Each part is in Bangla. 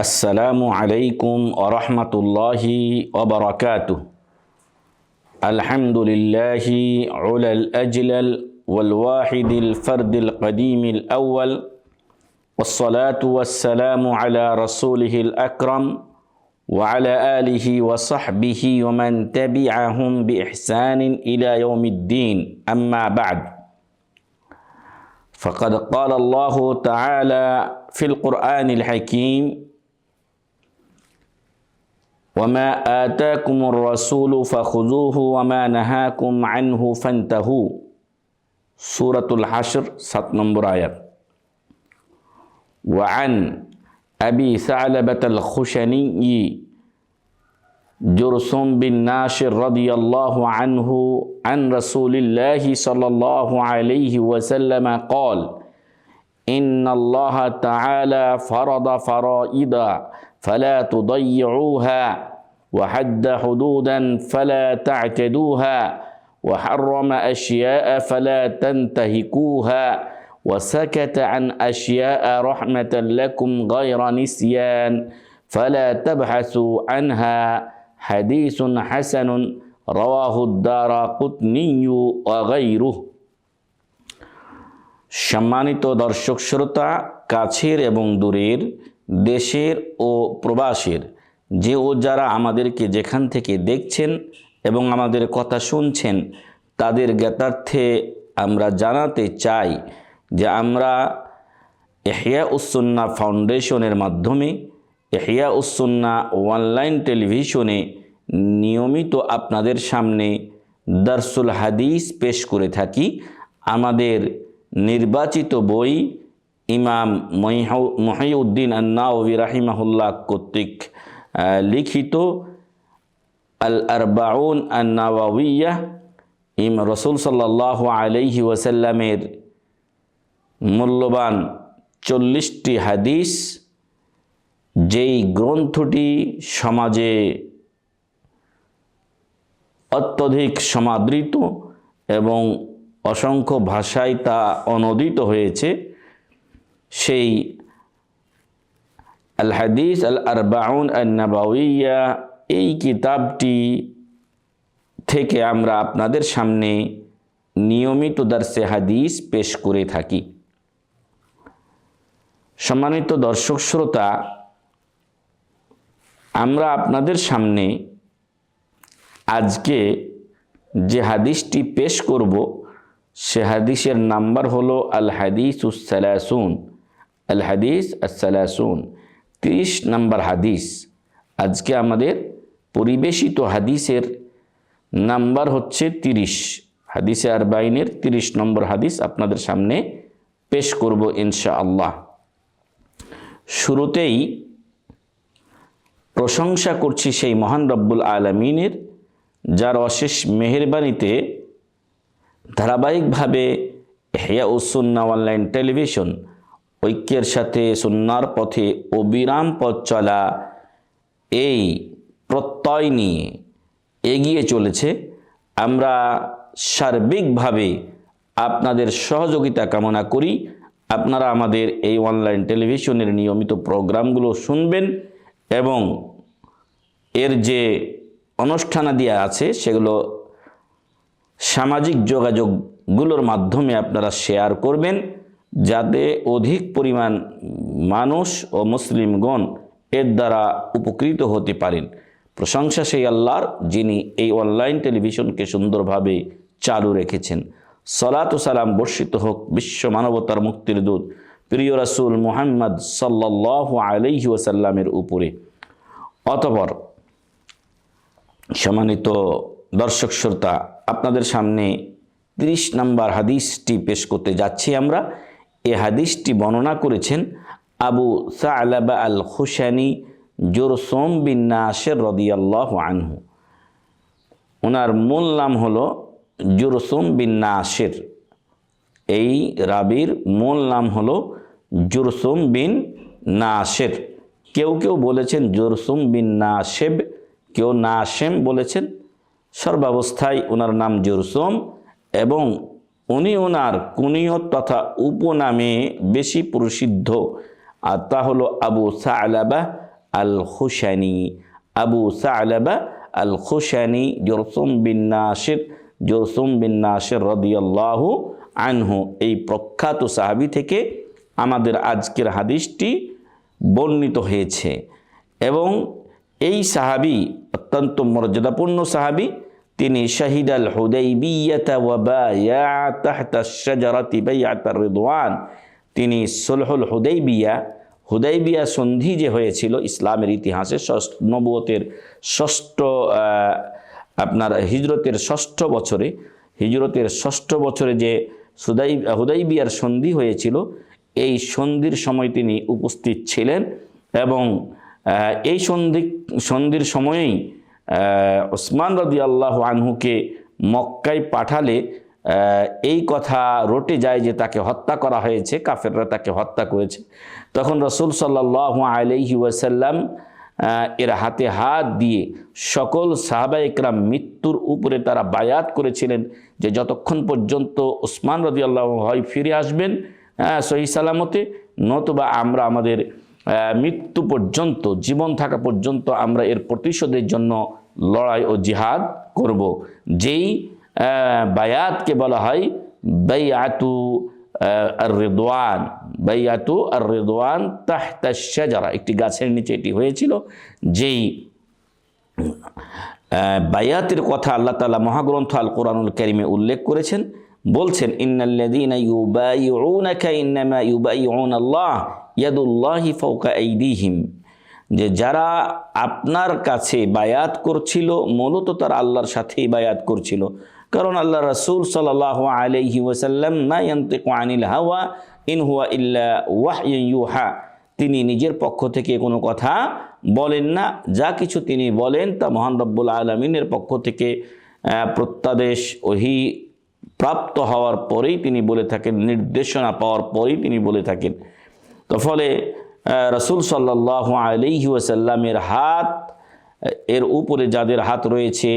السلام عليكم ورحمة الله وبركاته. الحمد لله على الأجلل والواحد الفرد القديم الأول والصلاة والسلام على رسوله الأكرم وعلى آله وصحبه ومن تبعهم بإحسان إلى يوم الدين. أما بعد فقد قال الله تعالى في القرآن الحكيم وما آتاكم الرسول فخذوه وما نهاكم عنه فانتهوا. سورة الحشر سات نمبر آيات. وعن أبي ثعلبة الخشني جرثم بن ناشر رضي الله عنه عن رسول الله صلى الله عليه وسلم قال إن الله تعالى فرض فرائض فلا تضيعوها. وحد حدودا فلا تعتدوها وحرم أشياء فلا تنتهكوها وسكت عن أشياء رحمة لكم غير نسيان فلا تبحثوا عنها حديث حسن رواه الدار قطني وغيره সম্মানিত দর্শক শ্রোতা কাছের এবং দূরের দেশের ও প্রবাসের যে ও যারা আমাদেরকে যেখান থেকে দেখছেন এবং আমাদের কথা শুনছেন, তাদের জ্ঞাতার্থে আমরা জানাতে চাই যে আমরা এহিয়া উসন্না ফাউন্ডেশনের মাধ্যমে এহিয়া উসন্না অনলাইন টেলিভিশনে নিয়মিত আপনাদের সামনে দারসুল হাদিস পেশ করে থাকি। আমাদের নির্বাচিত বই ইমাম মহিউদ্দিন আন্নাউবি রাহিমাহুল্লাহ কর্তৃক লিখিত আল আরবাউন আন্নাওয়াইয়া ইম রসুল সাল্লাহ আলাইহি ওয়াসাল্লামের মূল্যবান চল্লিশটি হাদিস, যেই গ্রন্থটি সমাজে অত্যধিক সমাদৃত এবং অসংখ্য ভাষায় তা অনদিত হয়েছে, সেই আল হাদিস আল আরবাউন আন্নাবাউইয়া এই কিতাবটি থেকে আমরা আপনাদের সামনে নিয়মিত দার্সে হাদিস পেশ করে থাকি। সম্মানিত দর্শক শ্রোতা, আমরা আপনাদের সামনে আজকে যে হাদিসটি পেশ করব, সে হাদিসের নাম্বার হলো আল হাদিস উসালাসুন আল হাদিস আসালাসুন তিরিশ নাম্বার হাদিস। আজকে আমাদের পরিবেশিত হাদিসের নাম্বার হচ্ছে তিরিশ। হাদিসে আর বাইনের তিরিশ নম্বর হাদিস আপনাদের সামনে পেশ করব ইনশা আল্লাহ শুরুতেই প্রশংসা করছি সেই মহান রব্বুল আলমিনের, যার অশেষ মেহরবানিতে ধারাবাহিকভাবে হেয়া উসুন্না অনলাইন টেলিভিশন ঐক্যের সাথে সুন্নার পথে অবিরাম পথ চলা এই প্রত্যয় নিয়ে এগিয়ে চলেছে। আমরা সার্বিকভাবে আপনাদের সহযোগিতা কামনা করি। আপনারা আমাদের এই অনলাইন টেলিভিশনের নিয়মিত প্রোগ্রামগুলো শুনবেন এবং এর যে অনুষ্ঠানাদি আছে সেগুলো সামাজিক যোগাযোগগুলোর মাধ্যমে আপনারা শেয়ার করবেন। যাতে অধিক পরিমাণ মানুষ ও মুসলিমগণ এর দ্বারা উপকৃত হতে পারেন। প্রশংসা সেই আল্লাহর, যিনি এই অনলাইন টেলিভিশনকে সুন্দরভাবে চালু রেখেছেন। সলাত সালাম বর্ষিত হোক বিশ্ব মানবতার মুক্তির দূত, প্রিয় রাসুল মুহাম্মদ সাল্লাহ আলহি ওসাল্লামের উপরে। অতপর সম্মানিত দর্শক শ্রোতা, আপনাদের সামনে তিরিশ নম্বর হাদিসটি পেশ করতে যাচ্ছি আমরা। এ হাদিসটি বর্ণনা করেছেন আবু সালাবা আল খুশানি জোরসোম বিন নাসের রদিয়াল্লাহ আনহু। ওনার মূল নাম হল জুরসুম বিন নাসের। এই রাবির মূল নাম হল জুরসুম বিন নাসের। কেউ কেউ বলেছেন জুরসুম বিন নাসেব, কেউ নাসেম বলেছেন। সর্বাবস্থায় ওনার নাম জুরসুম এবং উনি ওনার কুনিয়ত তথা উপনামে বেশি প্রসিদ্ধ। আর তা হলো আবু সালাবা আল খুশানি আবু সালাবা আল খুশানি জরসুম বিন নাসির জরসুম বিন নাসির রদিয়াল্লাহু আনহু, এই প্রখ্যাত সাহাবি থেকে আমাদের আজকের হাদিসটি বর্ণিত হয়েছে। এবং এই সাহাবি অত্যন্ত মর্যাদাপূর্ণ সাহাবি। তিনি শাহিদ আল রিদওয়ান। তিনি সুলহুল হুদাইবিয়া হুদাইবিয়া সন্ধি যে হয়েছিল ইসলামের ইতিহাসে ষষ্ঠ, নবুয়তের ষষ্ঠ আপনার হিজরতের ষষ্ঠ বছরে, হিজরতের ষষ্ঠ বছরে যে সুদাই, হুদাইবিয়ার সন্ধি হয়েছিল, এই সন্ধির সময় তিনি উপস্থিত ছিলেন এবং এই সন্ধি, সন্ধির সময়েই ওসমান রদি আল্লাহ আনহুকে মক্কায় পাঠালে এই কথা রটে যায় যে তাকে হত্যা করা হয়েছে, কাফেররা তাকে হত্যা করেছে। তখন রসুল সাল্লাহ আলহি ওয়াসাল্লাম এর হাতে হাত দিয়ে সকল সাহাবা একরাম মৃত্যুর উপরে তারা বায়াত করেছিলেন যে যতক্ষণ পর্যন্ত ওসমান রদি আল্লাহ হয় ফিরে আসবেন সহি সালামতে, নতুবা আমরা আমাদের মৃত্যু পর্যন্ত, জীবন থাকা পর্যন্ত আমরা এর প্রতিশোধের জন্য লড়াই ও জিহাদ করব। যেই বায়াতকে বলা হয় বাইয়াতু আর রেদওয়ান বাইয়াতু আর রেদওয়ান তাহতা শাজারা। একটি গাছের নিচে এটি হয়েছিল। যেই বায়াতের কথা আল্লাহ তালা মহাগ্রন্থ আল কোরআনুল করিমে উল্লেখ করেছেন। বলছেন, ইন্নাল্লাযীনা ইউবাইউনাকা ইন্নামা ইউবাইউন আল্লাহ ইয়াদুল্লাহি ফাওকা আইদিহিম। যে যারা আপনার কাছে বায়াত করছিল, মূলত তারা আল্লাহর সাথেই বায়াত করছিল। কারণ আল্লাহ রাসূল সাল্লাল্লাহু আলাইহি ওয়াসাল্লাম, মা ইয়ানতিকু আনিল হাওয়া ইন হুয়া ইল্লা ইউহা। তিনি নিজের পক্ষ থেকে কোনো কথা বলেন না। যা কিছু তিনি বলেন তা মহান রব্বুল আলমিনের পক্ষ থেকে প্রত্যাদেশ, ওহি প্রাপ্ত হওয়ার পরেই তিনি বলে থাকেন, নির্দেশনা পাওয়ার পরেই তিনি বলে থাকেন। তো ফলে রসুল সাল্লাহ আলিহি ওয়াসাল্লামের হাত এর উপরে যাদের হাত রয়েছে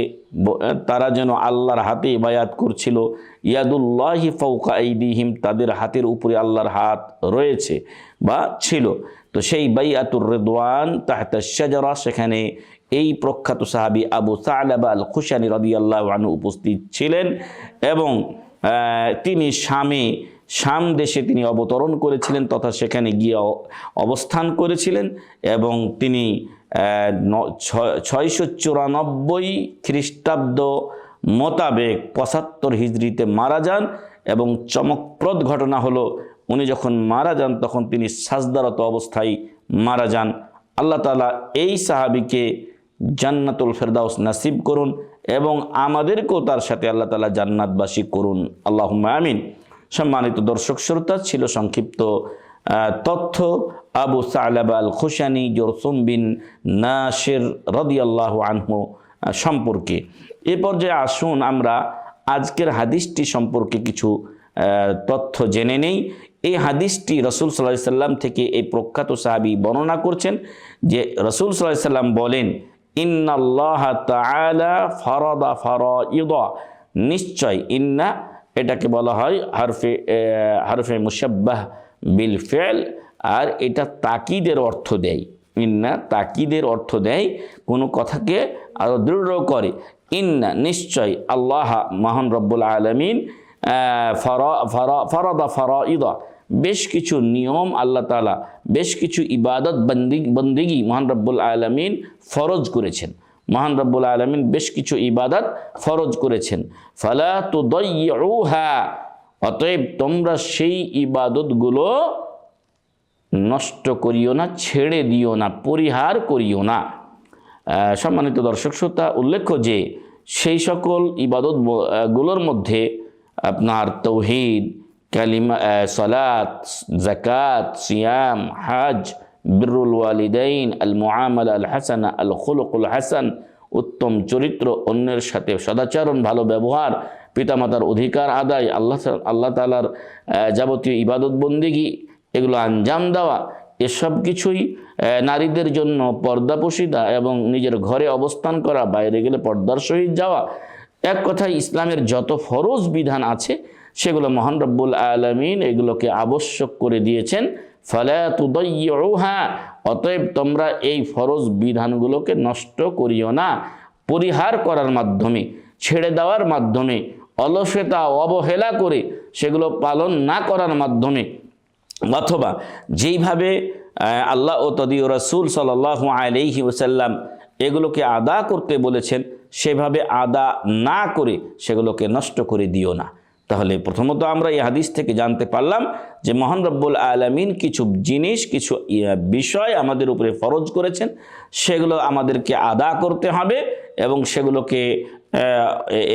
তারা যেন আল্লাহর হাতে বায়াত করছিল। ইয়াদুল্লাহি ফৌকা ইদিহিম তাদের হাতের উপরে আল্লাহর হাত রয়েছে বা ছিল। তো সেই বাইয়াতুর রেদওয়ান তাহতা শাজারা, সেখানে এই প্রখ্যাত সাহাবি আবু সালাবা আল খুশানি রদিয়াল্লাহ আনহু উপস্থিত ছিলেন এবং তিনি শামে শাম দেশে তিনি অবতরণ করেছিলেন তথা সেখানে গিয়ে অবস্থান করেছিলেন এবং তিনি ছয়শো চুরানব্বই খ্রিস্টাব্দ মোতাবেক পঁচাত্তর হিজড়িতে মারা যান এবং চমকপ্রদ ঘটনা হলো উনি যখন মারা যান তখন তিনি সাজদারত অবস্থায় মারা যান। আল্লাহ তালা এই সাহাবিকে জান্নাতুল ফেরদাউস নাসিব করুন এবং আমাদেরকেও তার সাথে আল্লাহ তালা জান্নাতবাসী করুন। আল্লাহ আমিন। সম্মানিত দর্শক শ্রোতা, ছিল সংক্ষিপ্ত তথ্য। আবু সালাব আল খুশানি জরসুম বিন নাসির রদিয়াল্লাহ আনহু সম্পর্কে। এ পর্যায়ে আসুন আমরা আজকের হাদিসটি সম্পর্কে কিছু তথ্য জেনে নেই। এই হাদিসটি রসুল সাল্লাহ সাল্লাম থেকে এই প্রখ্যাত সাহাবি বর্ণনা করছেন যে রসুল সাল্লাহ সাল্লাম বলেন, ইন্নাল্লাহ তাআলা ফরদা ফরাইদা নিশ্চয়, ইন্না এটাকে বলা হয় হরফে হরফে মুসাব্বাহ বিল ফেল, আর এটা তাকিদের অর্থ দেয়। ইন্না তাকিদের অর্থ দেয় কোনো কথাকে আরও দৃঢ় করে। ইন্না নিশ্চয় আল্লাহ মহান রব্বুল আলমিন ফরদা ফরাইদা, বেশ কিছু নিয়ম আল্লাহ তালা বেশ কিছু ইবাদত বন্দি, বন্দিগি মহান রব্বুল আলমিন ফরজ করেছেন। মহান রব্বুল আলমিন বেশ কিছু ইবাদত ফরজ করেছেন। ফালা তো হা অতএব তোমরা সেই ইবাদতগুলো নষ্ট করিও না, ছেড়ে দিও না, পরিহার করিও না। সম্মানিত দর্শক শ্রোতা, উল্লেখ্য যে সেই সকল ইবাদতগুলোর মধ্যে আপনার তৌহিদ, কালিমা সালাত জাকাত সিয়াম, হাজ বিরুল ওয়ালিদাইন আল মুআমালা আল হাসানা আল খুলকুল হাসান উত্তম চরিত্র, অন্যের সাথে সদাচরণ, ভালো ব্যবহার, পিতামাতার অধিকার আদায়, আল্লাহ আল্লাহ তালার যাবতীয় ইবাদত বন্দিগি, এগুলো আঞ্জাম দেওয়া, এসব কিছুই নারীদের জন্য পর্দা পর্দাপোষিতা এবং নিজের ঘরে অবস্থান করা, বাইরে গেলে পর্দার সহিত যাওয়া। এক কথায় ইসলামের যত ফরজ বিধান আছে, সেগুলো মহান রব্বুল আলমিন এগুলোকে আবশ্যক করে দিয়েছেন। অতএব তোমরা এই ফরজ বিধানগুলোকে নষ্ট করিও না। পরিহার করার মাধ্যমে, ছেড়ে দেওয়ার মাধ্যমে, অলসতা অবহেলা করে সেগুলো পালন না করার মাধ্যমে, অথবা যেইভাবে আল্লাহ ও তদীয় রসুল সাল আলহি ওসাল্লাম এগুলোকে আদা করতে বলেছেন, সেভাবে আদা না করে সেগুলোকে নষ্ট করে দিও না। তাহলে প্রথমত আমরা এই হাদিস থেকে জানতে পারলাম যে মহান রব্বুল আলমিন কিছু জিনিস, কিছু বিষয় আমাদের উপরে ফরজ করেছেন। সেগুলো আমাদেরকে আদা করতে হবে এবং সেগুলোকে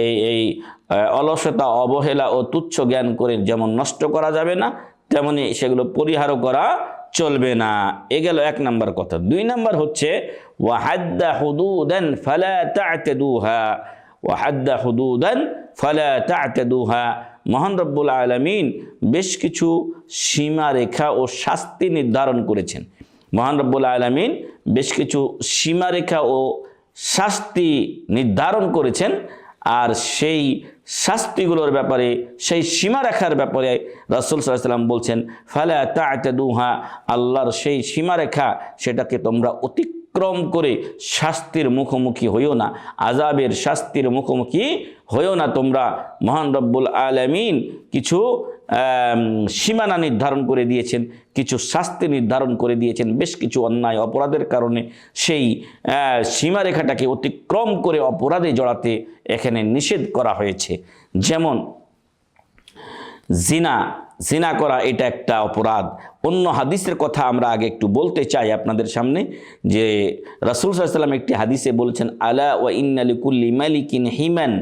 এই এই অলসতা, অবহেলা ও তুচ্ছ জ্ঞান করে যেমন নষ্ট করা যাবে না, তেমনি সেগুলো পরিহারও করা চলবে না। এ গেল এক নাম্বার কথা। দুই নাম্বার হচ্ছে, ওয়াহাদ্দা হুদুদান ফালা তা'তাদুহা। ওয়াহাদ্দা হুদুদান ফালা তা'তাদুহা। মহান রব্বুল আলামিন বেশ কিছু সীমারেখা ও শাস্তি নির্ধারণ করেছেন। মহান রব্বুল আলামিন বেশ কিছু সীমারেখা ও শাস্তি নির্ধারণ করেছেন আর সেই শাস্তিগুলোর ব্যাপারে, সেই সীমারেখার ব্যাপারে রাসুল সাল্লাম বলছেন, ফালা তা'তাদুহা আল্লাহর সেই সীমারেখা সেটাকে তোমরা অতিক্রম করে শাস্তির মুখোমুখি হইও না আজাবের শাস্তির মুখোমুখি হইও না তোমরা, মহান রব্বুল আলামিন কিছু সীমানা নির্ধারণ করে দিয়েছেন, কিছু শাস্তি নির্ধারণ করে দিয়েছেন, বেশ কিছু অন্যায় অপরাধের কারণে সেই সীমারেখাটাকে অতিক্রম করে অপরাধে জড়াতে এখানে নিষেধ করা হয়েছে। যেমন, জিনা জিনা করা এটা একটা অপরাধ। অন্য হাদিসের কথা আমরা আগে একটু বলতে চাই আপনাদের সামনে, যে রাসুল সাল্লাম একটি হাদিসে বলেছেন, আলা ওয়া ইন্নালি কুল্লি মালিকিন হিমান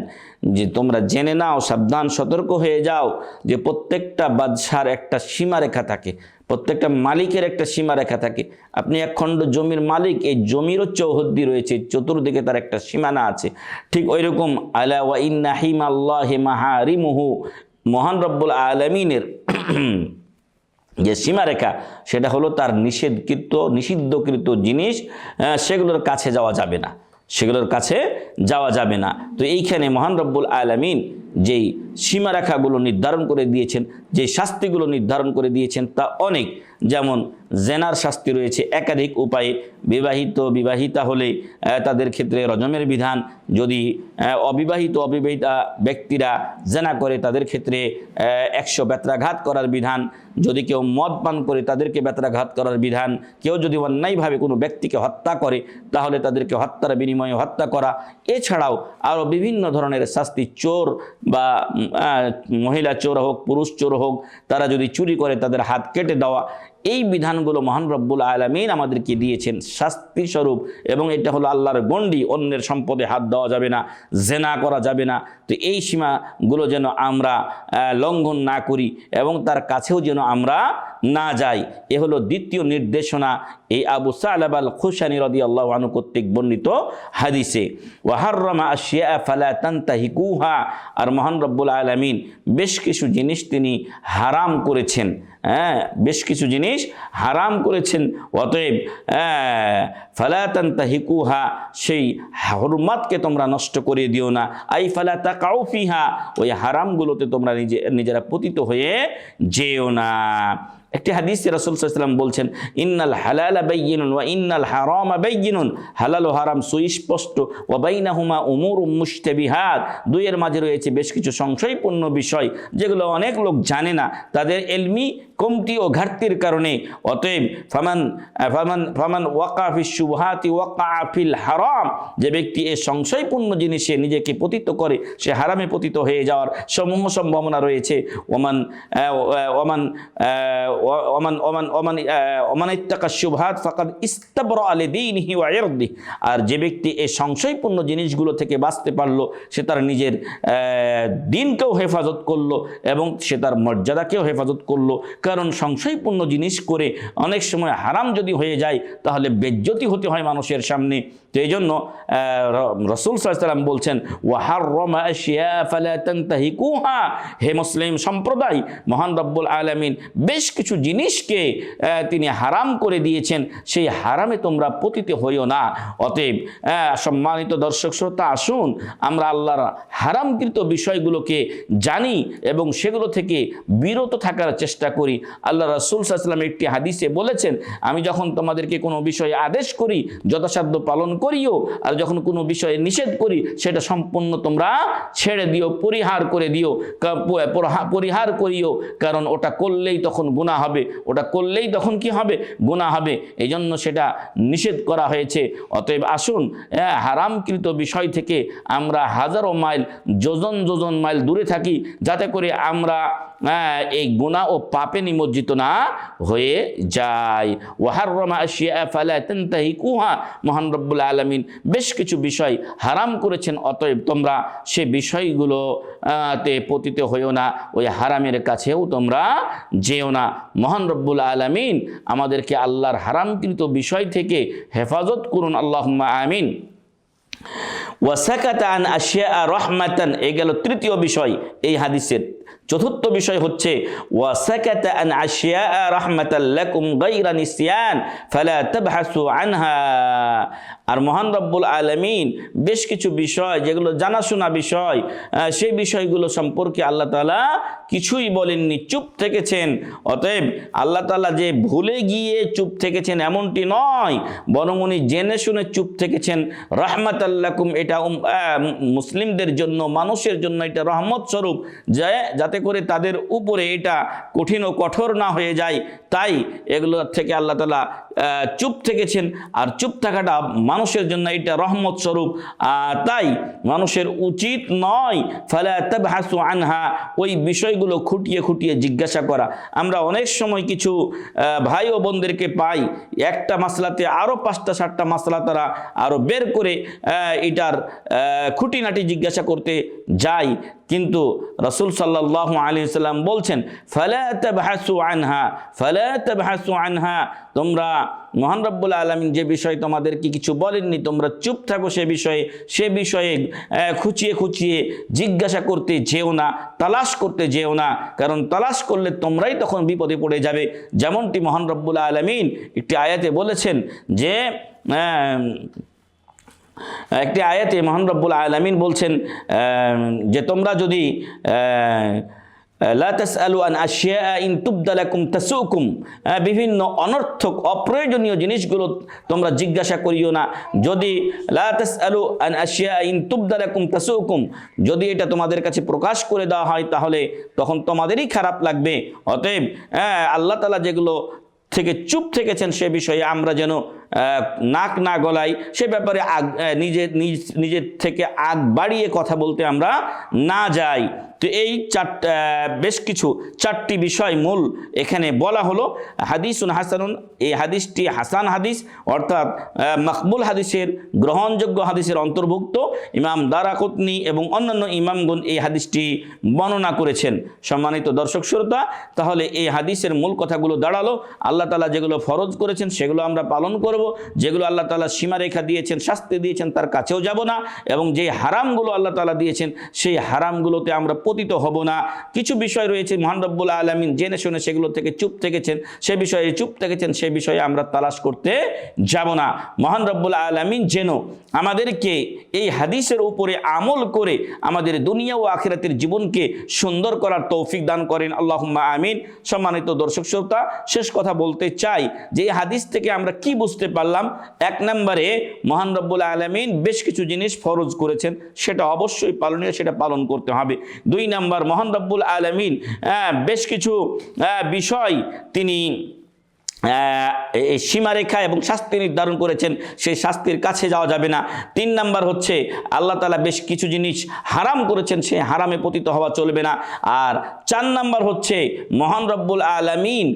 যে তোমরা জেনে নাও, সাবধান, সতর্ক হয়ে যাও, যে প্রত্যেকটা বাদশার একটা সীমারেখা থাকে, প্রত্যেকটা মালিকের একটা সীমারেখা থাকে। আপনি এক খণ্ড জমির মালিক, এই জমিরও চৌহদ্দি রয়েছে, চতুর্দিকে তার একটা সীমানা আছে। ঠিক ওই রকম আলা ওয়া ইন্না হিম আল্লাহ মহান রব্বুল আলমিনের যে সীমারেখা, সেটা হলো তার নিষেধকৃত, নিষিদ্ধকৃত জিনিস সেগুলোর কাছে যাওয়া যাবে না। সেগুলোর কাছে যাওয়া যাবে না। তো এইখানে মহান রব্বুল আলমিন যেই সীমারেখাগুলো নির্ধারণ করে দিয়েছেন যে শাস্তিগুলো নির্ধারণ করে দিয়েছেন তা অনেক। যেমন জেনার শাস্তি রয়েছে, একাধিক উপায়ে বিবাহিত, বিবাহিতা হলে তাদের ক্ষেত্রে রজমের বিধান। যদি অবিবাহিত, অবিবাহিতা ব্যক্তিরা জেনা করে, তাদের ক্ষেত্রে একশো বেত্রাঘাত করার বিধান। যদি কেউ মদ পান করে, তাদেরকে বেত্রাঘাত করার বিধান। কেউ যদি অন্যায়ভাবে কোনো ব্যক্তিকে হত্যা করে, তাহলে তাদেরকে হত্যার বিনিময়ে হত্যা করা। এছাড়াও আরও বিভিন্ন ধরনের শাস্তি, চোর বা মহিলা চোর হোক, পুরুষ চোর হোক, তারা যদি চুরি করে, তাদের হাত কেটে দেওয়া এই বিধানগুলো মহান রব্বুল আলমিন আমাদেরকে দিয়েছেন শাস্তি স্বরূপ এবং এটা হলো আল্লাহর গণ্ডি, অন্যের সম্পদে হাত দেওয়া যাবে না, জেনা করা যাবে না। তো এই সীমাগুলো যেন আমরা লঙ্ঘন না করি এবং তার কাছেও যেন আমরা না যাই। এ হলো দ্বিতীয় নির্দেশনা এই আবু সালাব আল খুশানি রদি আল্লাহ আনু কর্তৃক বর্ণিত হাদিসে। ওয়াহারমা আশিয়া ফালা তান্তাহিকুহা। আর মহান রব্বুল আলমিন বেশ কিছু জিনিস তিনি হারাম করেছেন। হ্যাঁ বেশ কিছু জিনিস হারাম করেছেন। অতএব ফালাতান তাহিকুহা সেই হরমাতকে তোমরা নষ্ট করে দিও না। আই ফালা তা কাউফিহা ওই হারামগুলোতে তোমরা নিজে, নিজেরা পতিত হয়ে যেও না। একটি হাদিসে রাসুল সাল্লাম বলছেন, ইন্নাল হালালা বাইয়িনুন ওয়া ইন্নাল হারামা বাইয়িনুন। হালাল ও হারাম সুস্পষ্ট। ওয়া বাইনাহুমা উমুর মুশতাবিহাত। দুইয়ের মাঝে রয়েছে বেশ কিছু সংশয়পূর্ণ বিষয়, যেগুলো অনেক লোক জানে না। তাদের এলমি কমতি ও ঘাটতির কারণে, অতএব ফামান ফামান ফামান ওয়াকাফি শুবহাতি ওয়াকাফিল হারাম, যে ব্যক্তি এ সংশয়পূর্ণ জিনিসে নিজেকে পতিত করে, সে হারামে পতিত হয়ে যাওয়ার সমূহ সম্ভাবনা রয়েছে। Oman Oman Oman Oman Oman Oman ইত্তাকা শুবহাত ফাকাদ ইস্তাবর আলে দিনহি ওয়া ইরদি আর যে ব্যক্তি এই সংশয়পূর্ণ জিনিসগুলো থেকে বাঁচতে পারল, সে তার নিজের দিনকেও হেফাজত করল এবং সে তার মর্যাদাকেও হেফাজত করল। কারণ সংশয়পূর্ণ জিনিস করে অনেক সময় হারাম যদি হয়ে যায়, তাহলে বেজ্জতি হতে হয় মানুষের সামনে। তো এই জন্য রসুল সাল্লাম বলছেন ওয়াহার রমা হে মুসলিম সম্প্রদায়, মহান রব্বুল আলমিন, বেশ কিছু জিনিসকে তিনি হারাম করে দিয়েছেন, সেই হারামে তোমরা পতিত হইও না। অতএব সম্মানিত দর্শক শ্রোতা, আসুন, আমরা আল্লাহর হারামকৃত বিষয়গুলোকে জানি এবং সেগুলো থেকে বিরত থাকার চেষ্টা করি। করি আল্লাহ রসুল সাল্লাম একটি হাদিসে বলেছেন, আমি যখন তোমাদেরকে কোনো বিষয়ে আদেশ করি, যথাসাধ্য পালন করিও। আর যখন কোনো বিষয়ে নিষেধ করি সেটা সম্পূর্ণ তোমরা ছেড়ে দিও পরিহার করে দিও। পরিহার করিও। কারণ ওটা করলেই তখন গুণা হবে। ওটা করলেই তখন কি হবে? গুণা হবে। এই জন্য সেটা নিষেধ করা হয়েছে। অতএব আসুন হ্যাঁ, হারামকৃত বিষয় থেকে আমরা হাজারো মাইল যোজন যোজন মাইল দূরে থাকি। যাতে করে আমরা এই গুণা ও পাপে নিমজ্জিত না হয়ে যায়। ওয়াহার রমা আশিয়া ফালা তেন্তাহি কুহা। মহান রব্বুল আলমিন বেশ কিছু বিষয় হারাম করেছেন, অতএব তোমরা সে বিষয়গুলো তে পতিত হইও না, ওই হারামের কাছেও তোমরা যেও না। মহান রব্বুল আলমিন আমাদেরকে আল্লাহর হারামকৃত বিষয় থেকে হেফাজত করুন আল্লাহ আমিন। ওয়াসাকাত আন আশিয়া রহমাতান এ গেল তৃতীয় বিষয় এই হাদিসের। চতুর্থ বিষয় হচ্ছে ওয়াসাকাত আন আশিয়া রহমাতাল লাকুম গায়রা নিসিয়ান ফালা তাবহাসু আনহা। আর মহান রব্বুল আলামিন বেশ কিছু বিষয়, যেগুলো জানাশোনা বিষয় সেই বিষয়গুলো সম্পর্কে আল্লাহ তাআলা কিছুই বলেননি, চুপ থেকেছেন। অতএব আল্লাহ তাআলা যে ভুলে গিয়ে চুপ থেকেছেন এমনটি নয়, বরং উনি জেনে শুনে চুপ থেকেছেন। রহমাত আল্লাকুম এটা মুসলিমদের জন্য, মানুষের জন্য এটা রহমত স্বরূপ, যে যাতে করে তাদের উপরে এটা কঠিন ও কঠোর না হয়ে যায়। তাই এগুলো থেকে আল্লাহ তালা চুপ থেকেছেন আর চুপ থাকাটা মানুষের জন্য এটা রহমত স্বরূপ। তাই মানুষের উচিত নয়, ফলে তাবহাসু আনহা, ওই বিষয়গুলো খুঁটিয়ে খুঁটিয়ে জিজ্ঞাসা করা। আমরা অনেক সময় কিছু ভাই ও বোনদেরকে পাই, একটা মাসলাতে আরও পাঁচটা, সাতটা মাসলা তারা আরও বের করে এটার খুঁটিনাটি জিজ্ঞাসা করতে যায়। কিন্তু রসুল সাল্লাহ আলী সাল্লাম বলছেন, ফালা তাবহাসু আনহা, ফালা তাবহাসু আনহা। তোমরা মহান রব্বুল আলমিন যে বিষয় তোমাদেরকে কিছু বলেননি, তোমরা চুপ থাকো সে বিষয়ে সে বিষয়ে খুঁচিয়ে খুঁচিয়ে জিজ্ঞাসা করতে যেও না, তালাশ করতে যেও না, কারণ তালাশ করলে তোমরাই তখন বিপদে পড়ে যাবে। যেমনটি মহান রব্বুল আলমিন একটি আয়াতে বলেছেন যে একটি আয়াতে মহান রব্বুল আলমিন বলছেন যে তোমরা যদি বিভিন্ন অনর্থক, অপ্রয়োজনীয় জিনিসগুলো তোমরা জিজ্ঞাসা করিও না। যদি যদি এটা তোমাদের কাছে প্রকাশ করে দেওয়া হয়, তাহলে তখন তোমাদেরই খারাপ লাগবে। অতএব আল্লাহ তালা যেগুলো থেকে চুপ থেকেছেন সে বিষয়ে আমরা যেন নাক না গলাই সে ব্যাপারে আগ নিজের নিজ নিজের থেকে আগ বাড়িয়ে কথা বলতে আমরা না যাই। তো এই চারটা বেশ কিছু, চারটি বিষয় মূল এখানে বলা হলো। হাদিসুন হাসানুন, এই হাদিসটি হাসান হাদিস, অর্থাৎ মকবুল হাদিসের গ্রহণযোগ্য হাদিসের অন্তর্ভুক্ত। ইমাম দারাকুতনি এবং অন্যান্য ইমামগুন এই হাদিসটি বর্ণনা করেছেন। সম্মানিত দর্শক শ্রোতা, তাহলে এই হাদিসের মূল কথাগুলো দাঁড়াল। আল্লাহ তালা যেগুলো ফরজ করেছেন সেগুলো আমরা পালন করব। যেগুলো আল্লাহ তালা সীমারেখা দিয়েছেন, শাস্তি দিয়েছেন, তার কাছেও যাব না এবং যে হারামগুলো আল্লাহ তালা দিয়েছেন, সেই হারামগুলোতে আমরা পতিত হব না। কিছু বিষয় রয়েছে, মহান রব্বুল আলমিন জেনে শুনে সেগুলো থেকে চুপ থেকেছেন, সে বিষয়ে চুপ থেকেছেন, সে বিষয়ে আমরা তালাশ করতে যাব না। মহান রব্বুল আলমিন যেন আমাদেরকে এই হাদিসের উপরে আমল করে আমাদের দুনিয়া ও আখিরাতের জীবনকে সুন্দর করার তৌফিক দান করেন। আল্লাহ আমিন। সম্মানিত দর্শক শ্রোতা, শেষ কথা বলতে চাই যে এই হাদিস থেকে আমরা কি বুঝতে পারলাম, এক নম্বরে মহান রব্বুল আলমিন বেশ কিছু জিনিস ফরজ করেছেন, সেটা অবশ্যই পালনীয়, সেটা পালন করতে হবে। দুই নাম্বার, মহান রব্বুল আলমিন বেশ কিছু বিষয় তিনি এই সীমারেখা এবং শাস্তি নির্ধারণ করেছেন, সেই শাস্তির কাছে যাওয়া যাবে না। তিন নাম্বার হচ্ছে, আল্লাহ তালা বেশ কিছু জিনিস হারাম করেছেন, সে হারামে পতিত হওয়া চলবে না। আর চার নাম্বার হচ্ছে, মহান রব্বুল আলমিন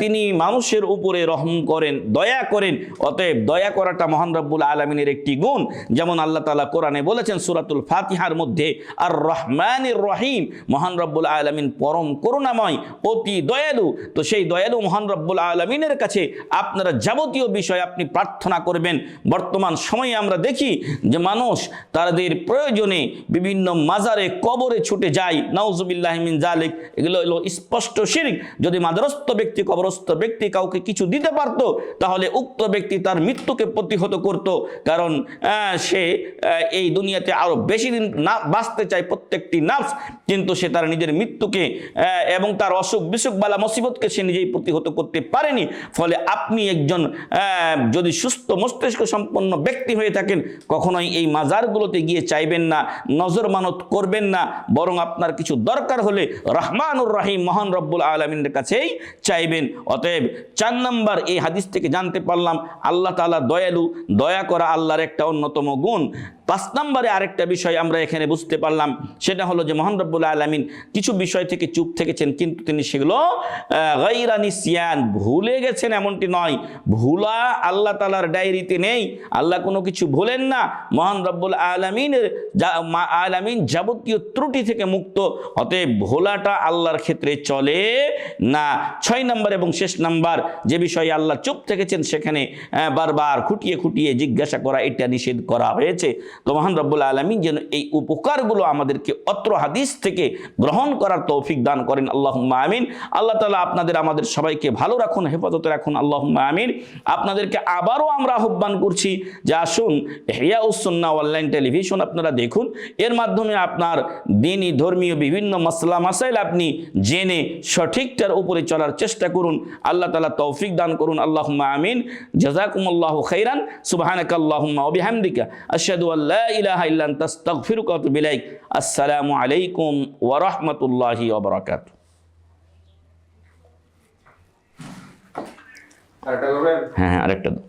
তিনি মানুষের উপরে রহম করেন, দয়া করেন। অতএব দয়া করাটা মহান রব্বুল আলমিনের একটি গুণ। যেমন আল্লাহ তালা কোরআনে বলেছেন, সুরাতুল ফাতিহার মধ্যে আর রহমানির রহিম, মহান রব্বুল আলমিন পরম করুণাময়, অতি দয়ালু। তো সেই দয়ালু মহান রব্বুল আলমিনের আলামিনের কাছে আপনারা যাবতীয় বিষয় আপনি প্রার্থনা করবেন। বর্তমান সময়ে আমরা দেখি যে মানুষ তাদের প্রয়োজনে বিভিন্ন মাজারে কবরে ছুটে যায়। নাউজুবিল্লাহমিন জালিক এগুলো হলো স্পষ্ট শিরিক। যদি মাদারস্থ ব্যক্তি, কবরস্থ ব্যক্তি কাউকে কিছু দিতে পারত, তাহলে উক্ত ব্যক্তি তার মৃত্যুকে প্রতিহত করত। কারণ সে এই দুনিয়াতে আরও বেশি দিন না, বাঁচতে চায় প্রত্যেকটি নাফস। কিন্তু সে তার নিজের মৃত্যুকে এবং তার অসুখ বিসুখ বালা মুসিবতকে সে নিজেই প্রতিহত করতে পারেনি। ফলে আপনি একজন যদি সুস্থ মস্তিষ্ক সম্পন্ন ব্যক্তি হয়ে থাকেন, কখনোই এই মাজারগুলোতে গিয়ে চাইবেন না, নজর মানত করবেন না, বরং আপনার কিছু দরকার হলে রহমানুর রাহিম, মহান রব্বুল আলমিনের কাছেই চাইবেন। অতএব চার নম্বর এই হাদিস থেকে জানতে পারলাম, আল্লাহ তাআলা দয়ালু, দয়া করা আল্লাহর একটা অন্যতম গুণ। পাঁচ নম্বরে আরেকটা বিষয় আমরা এখানে বুঝতে পারলাম, সেটা হলো যে মোহান রব্বুল আলমিন কিছু বিষয় থেকে চুপ থেকেছেন, কিন্তু তিনি সেগুলো গাইরানি সিয়ান ভুলে গেছেন এমনটি নয়। ভুলা আল্লাহ তালার ডায়েরিতে নেই, আল্লাহ কোনো কিছু ভুলেন না। মহান রব্বুল আলমিনের আলমিন যাবতীয় ত্রুটি থেকে মুক্ত, অতএব ভোলাটা আল্লাহর ক্ষেত্রে চলে না। ছয় নম্বর এবং শেষ নাম্বার যে বিষয়ে আল্লাহ চুপ থেকেছেন, সেখানে বারবার খুঁটিয়ে খুঁটিয়ে জিজ্ঞাসা করা, এটা নিষেধ করা হয়েছে। তো মহান রব্বুল আলমী যেন এই উপকারগুলো আমাদেরকে অত্র হাদিস থেকে গ্রহণ করার তৌফিক দান করেন। আল্লাহ আমিন। আল্লাহ তালা আপনাদের, আমাদের সবাইকে ভালো রাখুন, হেফাজতে রাখুন। আল্লাহ আমিন। আপনাদেরকে আবারও আমরা আহ্বান করছি যে আসুন হেয়া উসন্না অনলাইন টেলিভিশন আপনারা দেখুন। এর মাধ্যমে আপনার দিনই ধর্মীয় বিভিন্ন মশলা মাসাইল আপনি জেনে সঠিকটার উপরে চলার চেষ্টা করুন। আল্লাহ তালা তৌফিক দান করুন। আল্লাহ আমিন। জাজাকুম আল্লাহ খৈরান সুবাহানক আল্লাহুম্মা ওবিহামদিকা আশহাদু আল্লা ইলাহা ইল্লা আনতা আস্তাগফিরুকা ওয়া আতুবু ইলাইক আসসালামু আলাইকুম ওয়া রাহমাতুল্লাহি ওয়া বারাকাতুহু আরেকটা করবেন হ্যাঁ হ্যাঁ আরেকটা দাও।